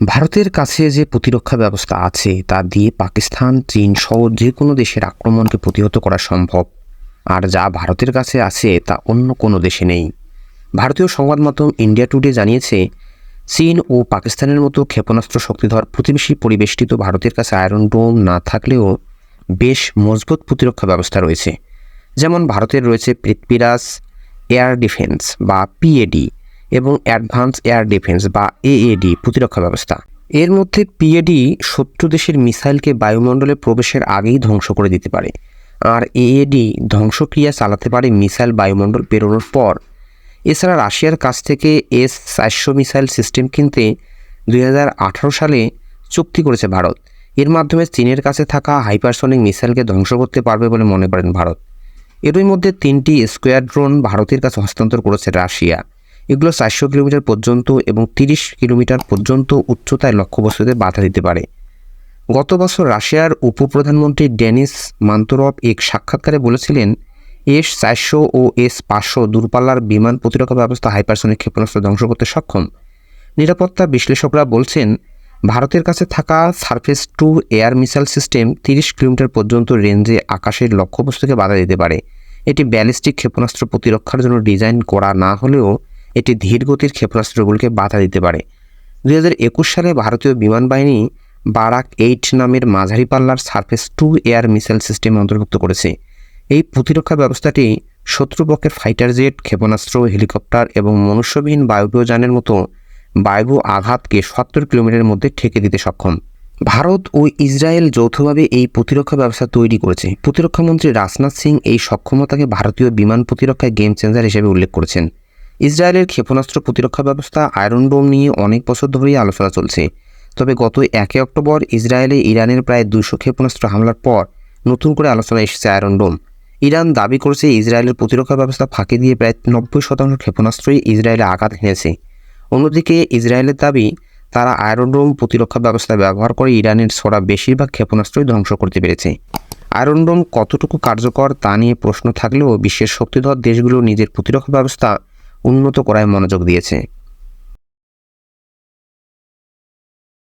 ভারতের কাছে যে প্রতিরক্ষা ব্যবস্থা আছে, তা দিয়ে পাকিস্তান, চীন সহ যে কোনো দেশের আক্রমণকে প্রতিহত করা সম্ভব। আর যা ভারতের কাছে আছে, তা অন্য কোনো দেশে নেই। ভারতীয় সংবাদ মাধ্যম ইন্ডিয়া টুডে জানিয়েছে, চীন ও পাকিস্তানের মতো ক্ষেপণাস্ত্র শক্তিধর প্রতিবেশী পরিবেষ্টিত ভারতের কাছে আয়রন ডোম না থাকলেও বেশ মজবুত প্রতিরক্ষা ব্যবস্থা রয়েছে। যেমন ভারতের রয়েছে পৃথ্বীরাজ এয়ার ডিফেন্স বা পিএডি এবং অ্যাডভান্স এয়ার ডিফেন্স বা এএডি প্রতিরক্ষা ব্যবস্থা। এর মধ্যে পিএডি শত্রু দেশের মিসাইলকে বায়ুমণ্ডলে প্রবেশের আগেই ধ্বংস করে দিতে পারে। আর এএডি ধ্বংসক্রিয়া চালাতে পারে মিসাইল বায়ুমণ্ডল পেরোনোর পর। এছাড়া রাশিয়ার কাছ থেকে এস চারশো মিসাইল সিস্টেম কিনতে দু হাজার আঠারো সালে চুক্তি করেছে ভারত। এর মাধ্যমে চীনের কাছে থাকা হাইপারসনিক মিসাইলকে ধ্বংস করতে পারবে বলে মনে করেন ভারত। এরই মধ্যে তিনটি স্কোয়াড্রন ভারতের কাছে হস্তান্তর করেছে রাশিয়া। এগুলো চারশো কিলোমিটার পর্যন্ত এবং তিরিশ কিলোমিটার পর্যন্ত উচ্চতায় লক্ষ্যবস্তুতে বাধা দিতে পারে। গত বছর রাশিয়ার উপপ্রধানমন্ত্রী ডেনিস মান্তরভ এক সাক্ষাৎকারে বলেছিলেন, এস চারশো ও এস পাঁচশো দূরপাল্লার বিমান প্রতিরক্ষা ব্যবস্থা হাইপারসনিক ক্ষেপণাস্ত্র ধ্বংস করতে সক্ষম। নিরাপত্তা বিশ্লেষকরা বলছেন, ভারতের কাছে থাকা surface to air missile system তিরিশ কিলোমিটার পর্যন্ত রেঞ্জে আকাশের লক্ষ্যবস্তুকে বাধা দিতে পারে। এটি ব্যালিস্টিক ক্ষেপণাস্ত্র প্রতিরক্ষার জন্য ডিজাইন করা না হলেও এটি ধীর গতির ক্ষেপণাস্ত্রগুলিকে বাধা দিতে পারে। দুই হাজার একুশ সালে ভারতীয় বিমান বাহিনী বারাক এইট নামের মাঝারি পাল্লার surface to air missile system অন্তর্ভুক্ত করেছে। এই প্রতিরক্ষা ব্যবস্থাটি শত্রুপক্ষের ফাইটার জেট, ক্ষেপণাস্ত্র, হেলিকপ্টার এবং মনুষ্যবিহীন বায়বীয় যানের মতো বায়ু আঘাতকে সত্তর কিলোমিটারের মধ্যে ঠেকে দিতে সক্ষম। ভারত ও ইসরায়েল যৌথভাবে এই প্রতিরক্ষা ব্যবস্থা তৈরি করেছে। প্রতিরক্ষামন্ত্রী রাজনাথ সিং এই সক্ষমতাকে ভারতীয় বিমান প্রতিরক্ষায় গেম চেঞ্জার হিসেবে উল্লেখ করেছেন। ইসরায়েলের ক্ষেপণাস্ত্র প্রতিরক্ষা ব্যবস্থা আয়রন ডোম নিয়ে অনেক বছর ধরেই আলোচনা চলছে। তবে গত একে অক্টোবর ইসরায়েলে ইরানের প্রায় দুশো ক্ষেপণাস্ত্র হামলার পর নতুন করে আলোচনা এসেছে আয়রন ডোম ইরান দাবি করেছে ইসরায়েলের প্রতিরক্ষা ব্যবস্থা ফাঁকি দিয়ে প্রায় নব্বই শতাংশ ক্ষেপণাস্ত্রই ইসরায়েলে আঘাত হেনেছে। অন্যদিকে ইসরায়েলের দাবি, তারা আয়রনডোম প্রতিরক্ষা ব্যবস্থা ব্যবহার করে ইরানের ছড়া বেশিরভাগ ক্ষেপণাস্ত্রই ধ্বংস করতে পেরেছে। আয়রনডোম কতটুকু কার্যকর তা নিয়ে প্রশ্ন থাকলেও বিশ্বের শক্তিধর দেশগুলো নিজের প্রতিরক্ষা ব্যবস্থা উন্নত করায় মনোযোগ দিয়েছে।